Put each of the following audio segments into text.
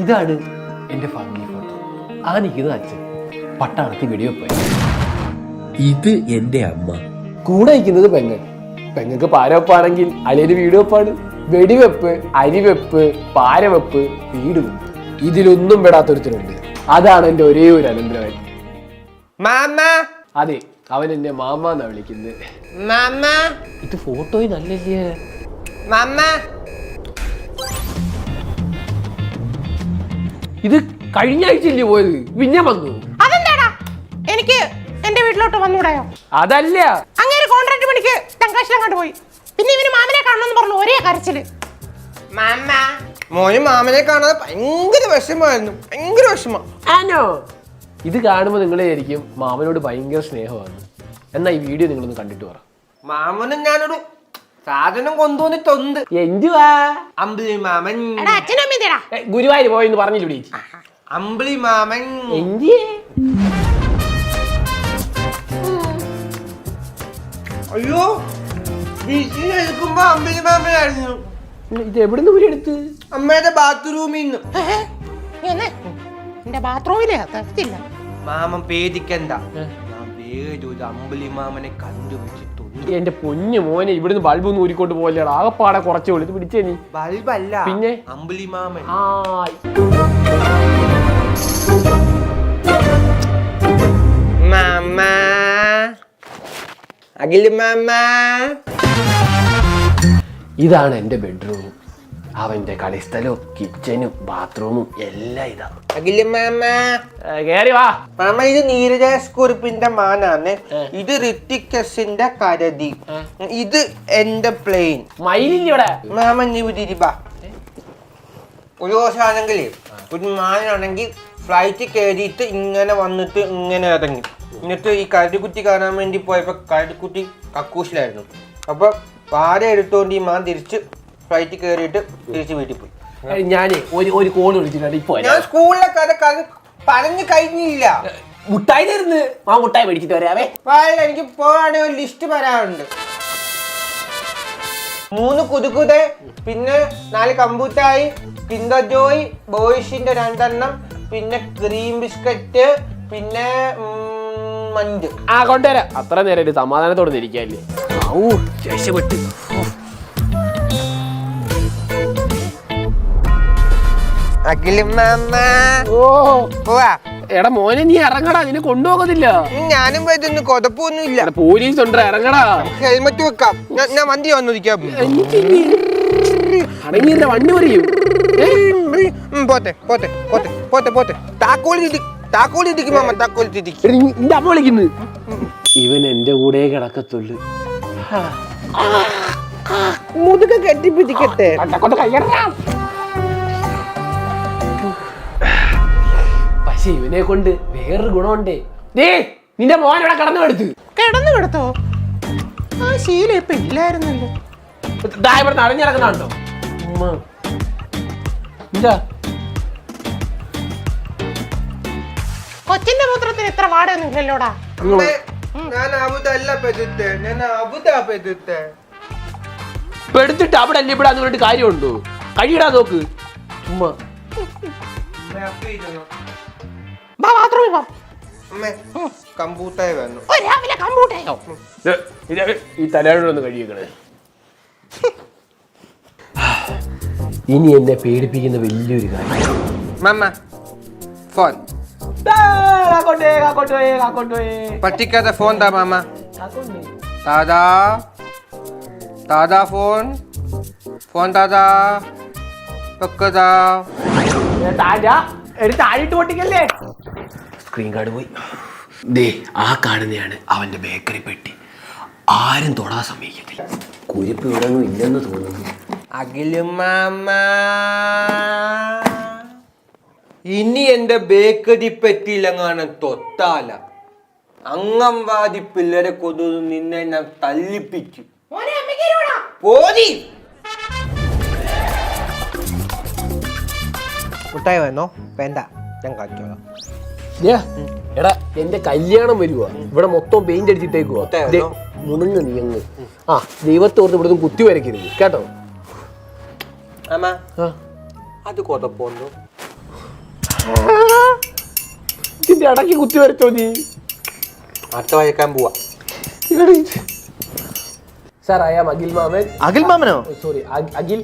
ഇതാണ് എന്റെ family photo ആ നിൽക്കുന്ന അച്ഛൻ. വീഡിയോ വെടിവെപ്പ് ഇത് എന്റെ അമ്മ. കൂടെ നിൽക്കുന്നത് പെങ്ങൻ പെങ്ങൾക്ക് പാരവെപ്പാണെങ്കിൽ അലിയന് വീട് വെപ്പാണ്. വെടിവെപ്പ് അരിവെപ്പ് പാരവെപ്പ് വീട് വെപ്പ്. ഇതിലൊന്നും പെടാത്തൊരുത്തരുണ്ട്. അതാണ് എന്റെ ഒരേ ഒരു അനന്തരവൻ. മാമ. അതെ അവൻ എന്നെ മാമ എന്നാ വിളിക്കുന്നത്. മാമ. ഇത് ഫോട്ടോയിൽ നല്ലല്ലേ? മാമ. ഇത് കഴിഞ്ഞ ആഴ്ചയല്ലേ പോയത്? പിന്നെ വന്നു. അതെന്താടാ? എനിക്ക് എന്റെ വീട്ടിലോട്ട് വന്നൂടായോ? അതല്ല. അങ്ങനെ കോൺട്രാക്ട് പണിക്ക് ടങ്കാശിലങ്ങോട്ട് പോയി. പിന്നെ ഇവന് മാമനെ കാണണമെന്ന് പറഞ്ഞു ഒരേ കരച്ചിൽ. മാമ. മോന് മാമനെ കാണാതെ ഭയങ്കര വിഷമായിരുന്നു ഭയങ്കര വിഷമം. ആനോ ഇത് കാണുമ്പോൾ നിങ്ങളെ ആയിരിക്കും മാമനോട് ഭയങ്കര സ്നേഹമാണ്. എന്നാ ഈ വീഡിയോ നിങ്ങളൊന്ന് കണ്ടിട്ട് പറ. മാമനും ഞാനൊരു സാധനം കൊണ്ടുവന്നിട്ടുണ്ട്. എന്തുവാ? അമ്പിളി മാമൻ. എടാ അച്ഛനും ഗുരുവായൂർ പോയെന്ന് പറഞ്ഞില്ലേ അമ്പിളി മാമൻ. എന്തിയേ? അയ്യോ എടുക്കുമ്പോ അമ്പിളി മാമനായിരുന്നു. ഇത് എവിടുന്ന് ഊരി എടുത്ത്? അമ്മയുടെ ബാത്റൂമിൽ നിന്ന്. ഏഹ്, എന്നെ? എന്റെ ബാത്റൂമിലെ? മാമൻ പേടിക്കണ്ട. ഞാൻ അമ്പിളി മാമനെ കണ്ടുവച്ചിട്ടുണ്ട് എന്റെ പൊന്നു മോനെ ഇവിടുന്ന് ബൾബ് ഒന്നും ഊരിക്കൊണ്ട് പോലെയാണ് ആകെപ്പാടെ കുറച്ച് വിളിച്ച് പിടിച്ചേ നീ. ബൾബല്ല പിന്നെ? ആ മാമ. അഖിൽ മാമ. ഇതാണ് എന്റെ ബെഡ്റൂം അവന്റെ കളിസ്ഥലവും കിച്ചനും ബാത്റൂമും എല്ലാം ഇതാ. അഖിൽ മാമ. കേറി വാ. മാമ ഇത് നീരജ് കുറിപ്പിന്റെ മാനാണ്. ഇത് ഋത്തിക്കസിന്റെ കരതി ഇത് എന്റെ പ്ലെയിൻ മയിലില്ല ഇവിടെ? മാമ നീ വിട്ടിരിപ്പാ ഒരു ദിവസമാണെങ്കിൽ ഒരു മാനാണെങ്കിൽ ഫ്ലൈറ്റ് കയറിയിട്ട് ഇങ്ങനെ വന്നിട്ട് ഇങ്ങനെ ഇറങ്ങി. എന്നിട്ട് ഈ കരടിക്കുട്ടി കാണാൻ വേണ്ടി പോയപ്പോ കരടിക്കുട്ടി കക്കൂസിലായിരുന്നു. അപ്പൊ പാര എടുത്തുകൊണ്ട് ഈ മാൻ തിരിച്ച് ഫ്ലൈറ്റ് കയറിയിട്ട് തിരിച്ച് വീട്ടിൽ പോയി. ഞാൻ ഞാനേ ഒരു ഒരു കോൾ വിളിച്ചിട്ടുണ്ട്. ഇപ്പൊ ഞാൻ സ്കൂളിലെ കഥ കഥ പറഞ്ഞു കഴിഞ്ഞില്ല. മുട്ടായി തരുന്ന്? ആ മുട്ടായി മേടിച്ചിട്ട് വരാവേ. വായില്ല എനിക്ക് പോവാണെങ്കിൽ ഒരു ലിസ്റ്റ് വരാറുണ്ട് മൂന്ന് കുതുകുതെ പിന്നെ നാല് കമ്പൂറ്റായി കിൻഡർ ജോയ് ബോയ്സിന്റെ രണ്ടെണ്ണം പിന്നെ ക്രീം ബിസ്ക്കറ്റ് പിന്നെ ഉം, മഞ്ച് ആ കൊണ്ടുവരാം. അത്ര നേരം ഒരു സമാധാനത്തോടെ ഇരിക്കാല്ലേ ഔ രക്ഷപ്പെട്ട്. അഖിലും മാമ. ഓ. പോവാ. എടാ മോനെ നീ ഇറങ്ങടാ. നിന്നെ കൊണ്ടുപോകത്തില്ല. ഞാനും പോയിട്ടൊന്നും കൊതപ്പൊന്നുമില്ല. എടാ പോലീസ് ഉണ്ട്. ഇറങ്ങടാ. ഹെൽമെറ്റ് വെക്കാം. ഞാൻ- വണ്ടി വന്നിരിക്കാം. അടങ്ങിയിരുന്ന വണ്ടി പറയും പോട്ടെ പോട്ടെ പോട്ടെ പോട്ടെ പോട്ടെ. താക്കോലി താക്കോലി ഇരിക്കും മാമ താക്കോലി ഇരിക്കും നിന്റെ അമ്മ വിളിക്കുന്നു. ഇവൻ എന്റെ കൂടെ കിടക്കത്തുള്ളു. മുതുക കെട്ടിപ്പിടിക്കട്ടെ. പക്ഷെ ഇവനെ കൊണ്ട് വേറൊരു ഗുണമുണ്ടേ. ദേ നിന്റെ മോൻ ഇവിടെ കടന്നു എടുത്ത് കിടന്നു കിടത്തോ? ആ ശീല ഇപ്പൊ ഇല്ലായിരുന്നല്ലോ. ദാ ഇവിടെ എന്താ? കൊച്ചിന്റെ മൂത്രത്തിന് ഇത്ര വാടൊന്നും ഇല്ലല്ലോടാ. ഞാൻ അബുദല്ല ഞാൻ അബുദാ അവിടെ അല്ലേ ഇവിടെ അതുകൊണ്ട് കാര്യമുണ്ടോ? കഴിയിടാ നോക്ക്. ചുമ്മാ ബാത്റൂമിൽ പോ അമ്മേ കമ്പൂട്ടായ വന്നു. ഓ രാവിലെ കമ്പൂട്ടായോ? ദേ, ഇത് ഈ തലയോടൊന്ന് കഴിയണേ ഇനി എന്നെ പേടിപ്പിക്കുന്ന വലിയൊരു കാര്യം. മമ്മ ഫോൺ പറ്റിക്കാത്ത ഫോൺ താ മാമ ദാദാ ദാദാ ഫോൺ ഫോൺ ദാദാ വെക്കതാ താഴിട്ട് പൊട്ടിക്കല്ലേ? സ്ക്രീൻ കാർഡ് പോയി. ദേ ആ കാണുന്നതാണ് അവന്റെ ബേക്കറി പെട്ടി. ആരും തൊടാൻ സമ്മതിക്കത്തില്ല. കുരിപ്പ് ഇവിടെ ഒന്നും ഇല്ലെന്ന് തോന്നുന്നു. അഖിലും മാമ. ഇനി എന്റെ ബേക്കറി പറ്റിയില്ലെങ്ങാണ് തൊത്താല അംഗൻവാടി പിള്ളേരെ കൊതു നിന്നെ ഞാൻ തല്ലിപ്പിച്ചു. പോതി മുട്ടായി വന്നോ വേണ്ട ഞാൻ കാണിച്ചോളാം. എടാ എന്റെ കല്യാണം വരുവാ. ഇവിടെ മൊത്തം പെയിന്റ് ദേ, ആണോ? മുണുങ്ങ് ആ ദൈവത്തോർത്ത് ഇവിടെ കുത്തി വരയ്ക്കരുത് കേട്ടോ? അത് കൊതപ്പോണ്ടോ ഇതിന്റെ ഇടയ്ക്ക് കുത്തി വരച്ചോ നീ? അടുത്ത വയക്കാൻ പോവാ. Sir I am Akhil Maman Akhil മാമനോ sorry Akhil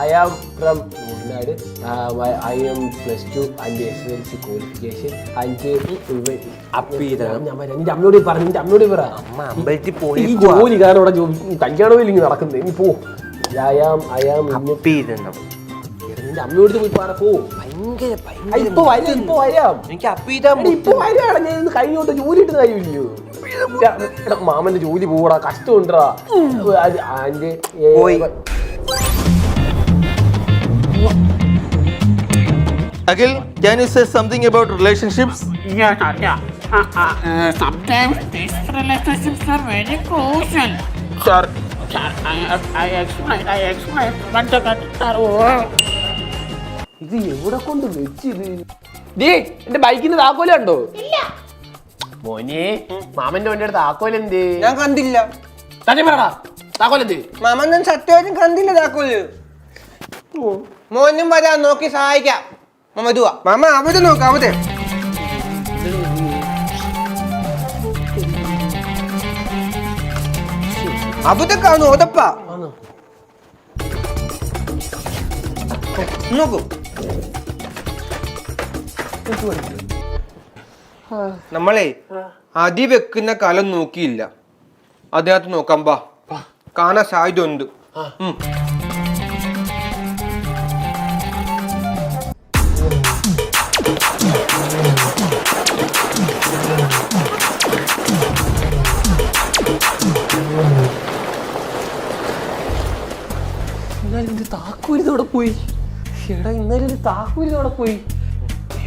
I am from Wayanad I am plus two and S L C qualification പറയാം നിന്റെ അമ്മയോട് പറഞ്ഞു നിന്റെ അമ്മയോട് പറ അമ്മ പോയി ഈ. ജോലി കാരണം ഇവിടെ കല്യാണമോ ഇല്ലെങ്കിൽ നടക്കുന്നത് ഇനി പോ. I am I am. നിന്റെ അമ്മയോട് പോയി പറ പോ. ഭയങ്കര ഇപ്പൊ വരാം ഇപ്പൊ വരാം. എനിക്ക് അപ്പി ഇതാ എടി, ഇപ്പൊ വരാണ് ഞാൻ കഴിഞ്ഞോട്ട് ജോലി ഇട്ട് കാര്യമില്ലയോ? മാമന്റെ ജോലി പോടാ കഷ്ടമുണ്ടാ ആന്റെ Akhil can you say something about relationships ഇത് എവിടെ കൊണ്ട് വെച്ചിത് ഡീ എന്റെ ബൈക്കിന് താക്കോലുണ്ടോ മോനെ മാമന്റെ വണ്ടി എടുത്ത് ആക്കോലെന്ത് ഞാൻ കണ്ടില്ല. സത്യം പറടാ താക്കോലെന്തേ? മാമൻ ഞാൻ സത്യമായിട്ടും കണ്ടില്ല താക്കോൽ. മോനും വരാൻ നോക്കി സഹായിക്കാം. മാമ ഇതുവാ. മാമ അവിടെ നോക്കാം അവിടെ അവിടെ കാണു ഒതപ്പാ നോക്കൂ. നമ്മളെ അതി വെക്കുന്ന കാലം നോക്കിയില്ല. അതിനകത്ത് നോക്കാം ബാ. കാണാൻ സാധ്യത ഉണ്ട് ഉം. എന്നാലും എന്റെ താക്കോൽ ഇതോടെ പോയി. എടാ ഇന്നലെ എന്റെ പോയി.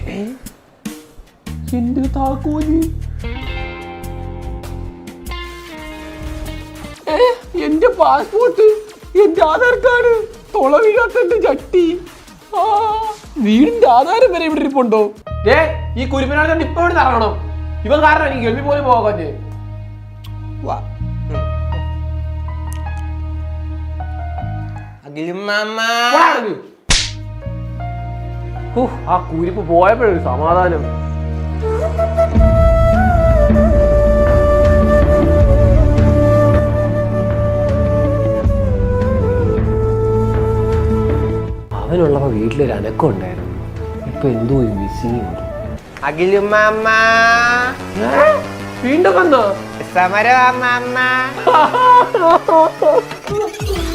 ഏ? എന്റെ താക്കോൽ? എന്റെ പാസ്പോർട്ട് എന്റെ ആധാർ കാർഡ് തുളവികാത്ത എന്റെ ചട്ടി. ആ, വീടിന്റെ ആധാരം വരെ ഇവിടെ ഇരിപ്പുണ്ടോ? ഏ ഈ കുരുമനാട് ഇപ്പൊ ഇവിടെ ഇറങ്ങണം. ഇവ കാരണം എനിക്ക് ഗൾഫിൽ പോലും പോകാൻ ആ കുരിപ്പ് പോയപ്പോഴൊരു സമാധാനം. അവനുള്ളപ്പോ വീട്ടിലൊരു അനക്കം ഉണ്ടായിരുന്നു. ഇപ്പൊ എന്തോ ഒരു മിസ്സിങ് ഉണ്ട്. അഖിലും മാമ. വീണ്ടും വന്നോ? സമരം മാമ.